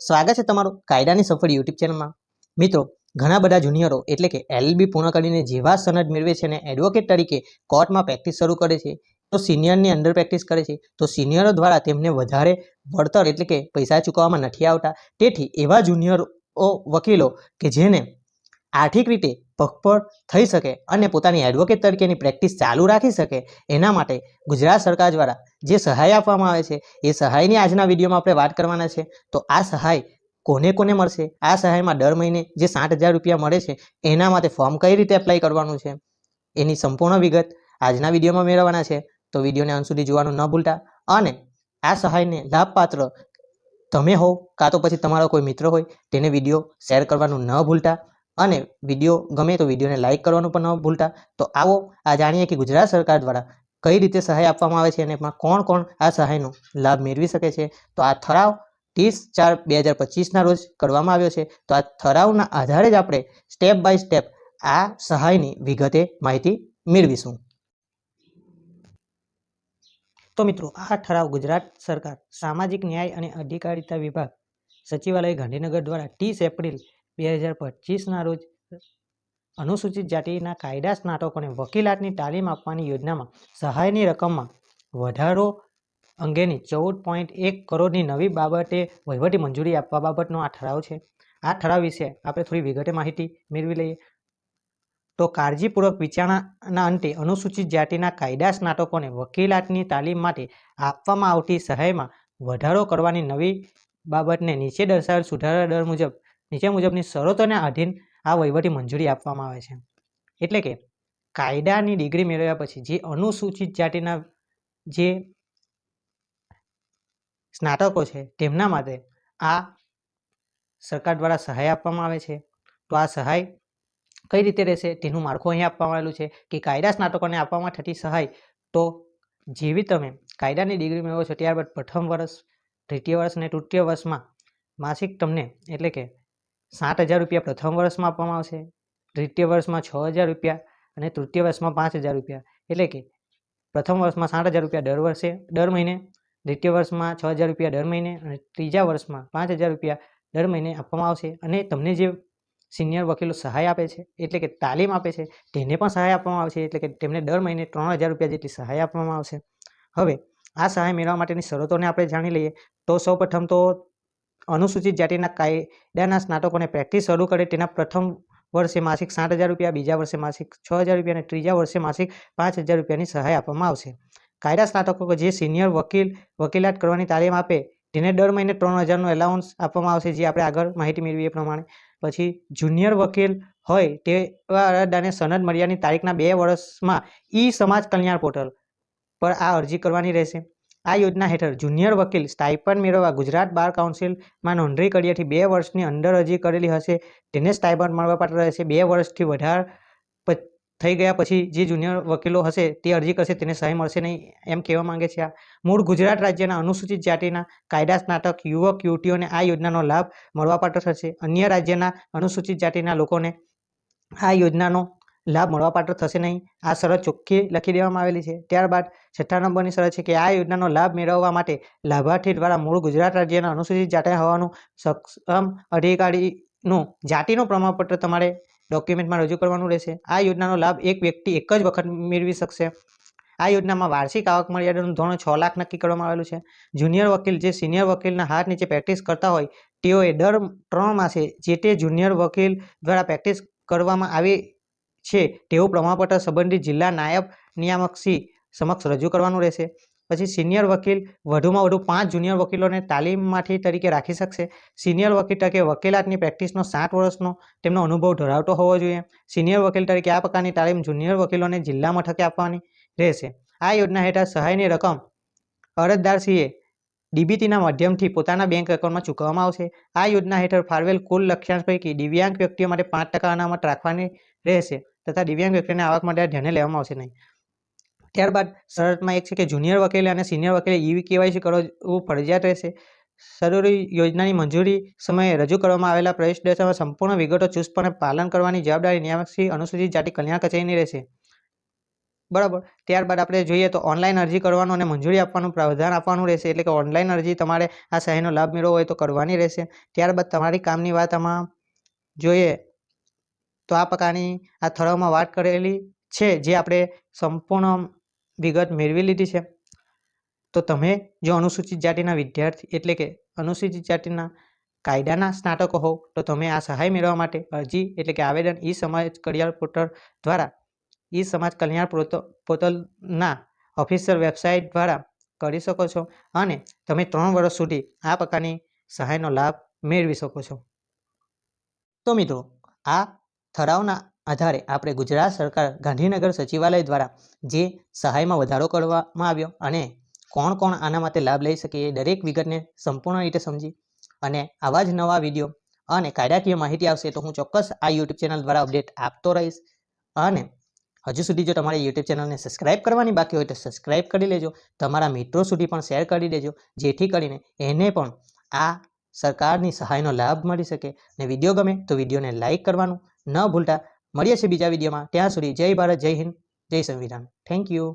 સ્વાગત છે તમારું કાયદાની સફળ યુટ્યુબ ચેનલમાં. મિત્રો, ઘણા બધા જુનિયરો એટલે કે એલબી પૂર્ણ કરીને જેવા સનદ મેળવે છે અને એડવોકેટ તરીકે કોર્ટમાં પ્રેક્ટિસ શરૂ કરે છે, તો સિનિયરની અંદર પ્રેક્ટિસ કરે છે, તો સિનિયરો દ્વારા તેમને વધારે વળતર એટલે કે પૈસા ચૂકવવામાં નથી આવતા. તેથી એવા જુનિયરો વકીલો કે જેને આર્થિક રીતે પગભર થઈ શકે અને પોતાની એડવોકેટ તરીકેની પ્રેક્ટિસ ચાલુ રાખી શકે, એના માટે ગુજરાત સરકાર દ્વારા જે સહાય આપવામાં આવે છે, એ સહાયની આજના વિડીયોમાં આપણે વાત કરવાના છે. તો આ સહાય કોને કોને મળશે? આ સહાયમાં દર મહિને જે સાઠ હજાર રૂપિયા મળે છે, એના માટે ફોર્મ કઈ રીતે એપ્લાય કરવાનું છે? એની સંપૂર્ણ વિગત આજના વિડીયોમાં મેળવવાના છે. તો વિડીયોને અંત સુધી જોવાનું ન ભૂલતા અને આ સહાયને લાભપાત્ર તમે હો કાં તો પછી તમારો કોઈ મિત્ર હોય, તેને વીડિયો શેર કરવાનું ન ભૂલતા. અને વીડિયો, ગમે તો વિડીયોને લાઇક કરવાનું પણ ન ભૂલતા. તો આવો, આ જાણીએ કે ગુજરાત સરકાર દ્વારા કઈ રીતે સહાય આપવામાં આવે છે અને એમાં કોણ કોણ આ સહાયનો લાભ મેળવી શકે છે. તો આ ઠરાવ ત્રીસ ચાર બે હજાર પચીસના રોજ કરવામાં આવ્યો છે. તો આ ઠરાવના આધારે જ આપણે સ્ટેપ બાય સ્ટેપ આ સહાયની વિગતે માહિતી મેળવીશું. તો મિત્રો, આ ઠરાવ ગુજરાત સરકાર સામાજિક ન્યાય અને અધિકારિતા વિભાગ સચિવાલય ગાંધીનગર દ્વારા ત્રીસ એપ્રિલ બે હજાર પચીસના રોજ અનુસૂચિત જાતિના કાયદા સ્નાતકોને વકીલાતની તાલીમ આપવાની યોજનામાં સહાયની રકમમાં વધારો અંગેની ચૌદ પોઈન્ટ એક કરોડની નવી બાબતે વહીવટી મંજૂરી આપવા બાબતનો આ ઠરાવ છે. આ ઠરાવ વિશે આપણે થોડી વિગતે માહિતી મેળવી લઈએ. તો કાળજીપૂર્વક વિચારણાના અંતે અનુસૂચિત જાતિના કાયદા સ્નાતકોને વકીલાતની તાલીમ માટે આપવામાં આવતી સહાયમાં વધારો કરવાની નવી બાબતને નીચે દર્શાવેલ સુધારા દર મુજબ નીચે મુજબની શરતોને આધીન આ વહીવટી મંજૂરી આપવામાં આવે છે. એટલે કે કાયદાની ડિગ્રી મેળવ્યા પછી જે અનુસૂચિત જાતિના જે સ્નાતકો છે તેમના માટે આ સરકાર દ્વારા સહાય આપવામાં આવે છે. તો આ સહાય કઈ રીતે રહેશે તેનું માળખું અહીં આપવામાં આવેલું છે કે કાયદા સ્નાતકોને આપવામાં થતી સહાય. તો જેવી તમે કાયદાની ડિગ્રી મેળવો છો ત્યારબાદ પ્રથમ વર્ષ તૃતીય વર્ષ અને તૃતીય વર્ષમાં માસિક તમને એટલે કે સાત હજાર રૂપિયા પ્રથમ વર્ષમાં આપવામાં આવશે, દ્વિતીય વર્ષમાં છ હજાર રૂપિયા અને તૃતીય વર્ષમાં પાંચ હજાર રૂપિયા. એટલે કે પ્રથમ વર્ષમાં સાત હજાર રૂપિયા દર વર્ષે, દર મહિને, દ્વિતીય વર્ષમાં છ હજાર રૂપિયા દર મહિને અને ત્રીજા વર્ષમાં પાંચ હજાર રૂપિયા દર મહિને આપવામાં આવશે. અને તમને જે સિનિયર વકીલો સહાય આપે છે, એટલે કે તાલીમ આપે છે, તેને પણ સહાય આપવામાં આવશે. એટલે કે તેમને દર મહિને ત્રણ હજાર રૂપિયા જેટલી સહાય આપવામાં આવશે. હવે આ સહાય મેળવવા માટેની શરતોને આપણે જાણી લઈએ. તો સૌપ્રથમ તો અનુસૂચિત જાતિના કાયદાના સ્નાતકોને પ્રેક્ટિસ શરૂ કરે તેના પ્રથમ વર્ષે માસિક સાત હજાર રૂપિયા, બીજા વર્ષે માસિક છ હજાર રૂપિયા અને ત્રીજા વર્ષે માસિક પાંચ હજાર રૂપિયાની સહાય આપવામાં આવશે. કાયદા સ્નાતકો જે સિનિયર વકીલ, વકીલાત કરવાની તાલીમ આપે તેને દર મહિને ત્રણ હજારનું એલાઉન્સ આપવામાં આવશે, જે આપણે આગળ માહિતી મેળવી એ પ્રમાણે. પછી જુનિયર વકીલ હોય તેવા અરજદારને સનદ મળ્યાની તારીખના બે વર્ષમાં ઈ સમાજ કલ્યાણ પોર્ટલ પર આ અરજી કરવાની રહેશે. આ યોજના હેઠળ જુનિયર વકીલ સ્ટાઇપન મેળવવા ગુજરાત બાર કાઉન્સિલમાં નોંધણી કર્યાથી બે વર્ષની અંદર અરજી કરેલી હશે. તેને સ્ટાઇપન મળવાપાત્ર રહેશે. બે વર્ષથી વધારે થઈ ગયા પછી જે જુનિયર વકીલો હશે તે અરજી કરશે. તેને સહાય મળશે નહીં એમ કહેવા માંગે છે આ. મૂળ ગુજરાત રાજ્યના અનુસૂચિત જાતિના કાયદા સ્નાતક યુવક યુવતીઓને આ યોજનાનો લાભ મળવાપાત્ર થશે. અન્ય રાજ્યના અનુસૂચિત જાતિના લોકોને આ યોજનાનો લાભ મળવાપાત્ર થશે નહીં. આ શરત ચોખ્ખી લખી દેવામાં આવેલી છે. ત્યારબાદ છઠ્ઠા નંબરની શરત છે કે આ યોજનાનો લાભ મેળવવા માટે લાભાર્થી દ્વારા મૂળ ગુજરાત રાજ્યના અનુસૂચિત જાતિ હોવાનું સક્ષમ અધિકારીનું જાતિનું પ્રમાણપત્ર તમારે ડોક્યુમેન્ટમાં રજૂ કરવાનું રહેશે. આ યોજનાનો લાભ એક વ્યક્તિ એક જ વખત મેળવી શકશે. આ યોજનામાં વાર્ષિક આવક મર્યાદાનું ધોરણ છ લાખ નક્કી કરવામાં આવેલું છે. જુનિયર વકીલ જે સિનિયર વકીલના હાથ નીચે પ્રેક્ટિસ કરતા હોય, તેઓએ દર ત્રણ માસે જે તે જુનિયર વકીલ દ્વારા પ્રેક્ટિસ કરવામાં આવી છે તેવું પ્રમાણપત્ર સંબંધિત જિલ્લા નાયબ નિયામકશ્રી સમક્ષ રજૂ કરવાનું રહેશે. પછી સિનિયર વકીલ વધુમાં વધુ પાંચ જુનિયર વકીલોને તાલીમમાંથી તરીકે રાખી શકશે. સિનિયર વકીલ તરીકે વકીલાતની પ્રેક્ટિસનો સાત વર્ષનો તેમનો અનુભવ ધરાવતો હોવો જોઈએ. સિનિયર વકીલ તરીકે આ પ્રકારની તાલીમ જુનિયર વકીલોને જિલ્લા મથકે આપવાની રહેશે. આ યોજના હેઠળ સહાયની રકમ અરજદારશ્રીએ ડીબીટીના માધ્યમથી પોતાના બેંક એકાઉન્ટમાં ચૂકવવામાં આવશે. આ યોજના હેઠળ ફાળવેલ કુલ લક્ષ્યાંશ પૈકી દિવ્યાંગ વ્યક્તિઓ માટે પાંચ ટકા અનામત રાખવાની રહેશે. તથા દિવ્યાંગ વ્યક્તિને આવક માટે ધ્યાને લેવામાં આવશે નહીં. ત્યારબાદ શરતમાં એક છે કે જુનિયર વકીલે અને સિનિયર વકીલે ઈ કેવાયસી કરવું ફરજિયાત રહેશે. જરૂરી યોજનાની મંજૂરી સમયે રજૂ કરવામાં આવેલા પ્રવેશ દર્શાવવા સંપૂર્ણ વિગતો ચુસ્તપણે પાલન કરવાની જવાબદારી નિયામક શ્રી અનુસૂચિત જાતિ કલ્યાણ કચેરીની રહેશે. બરાબર. ત્યારબાદ આપણે જોઈએ તો ઓનલાઈન અરજી કરવાનું અને મંજૂરી આપવાનું પ્રાવધાન આપવાનું રહેશે. એટલે કે ઓનલાઈન અરજી તમારે આ સહાયનો લાભ મેળવવો હોય તો કરવાની રહેશે. ત્યારબાદ તમારી કામની વાત આમાં જોઈએ તો આ પ્રકારની આ ઠરાવમાં વાત કરેલી છે જે આપણે સંપૂર્ણ વિગત મેળવી લીધી છે. તો તમે જો અનુસૂચિત જાતિના વિદ્યાર્થી એટલે કે અનુસૂચિત જાતિના કાયદાના સ્નાતકો હોવ, તો તમે આ સહાય મેળવવા માટે અરજી એટલે કે આવેદન ઈ સમાજ કલ્યાણ પોર્ટલ દ્વારા, ઈ સમાજ કલ્યાણ પોર્ટ- પોર્ટલના ઓફિશિયલ વેબસાઇટ દ્વારા કરી શકો છો અને તમે ત્રણ વર્ષ સુધી આ પ્રકારની સહાયનો લાભ મેળવી શકો છો. તો મિત્રો, આ ઠરાવના આધારે આપણે ગુજરાત સરકાર ગાંધીનગર સચિવાલય દ્વારા જે સહાયમાં વધારો કરવામાં આવ્યો અને કોણ કોણ આના માટે લાભ લઈ શકે એ દરેક વિગતને સંપૂર્ણ રીતે સમજી અને આવા જ નવા વીડિયો અને કાયદાકીય માહિતી આવશે તો હું ચોક્કસ આ યુટ્યુબ ચેનલ દ્વારા અપડેટ આપતો રહીશ. અને હજુ સુધી જો તમારે યુટ્યુબ ચેનલને સબસ્ક્રાઇબ કરવાની બાકી હોય તો સબસ્ક્રાઇબ કરી લેજો. તમારા મિત્રો સુધી પણ શેર કરી દેજો. જેથી કરીને એને પણ આ સરકારની સહાયનો લાભ મળી શકે અને વીડિયો ગમે તો વિડીયોને લાઇક કરવાનું ન ભૂલતા. મળીએ છીએ બીજા વિડીયોમાં. ત્યાં સુધી જય ભારત, જય હિન્દ, જય સંવિધાન. Thank you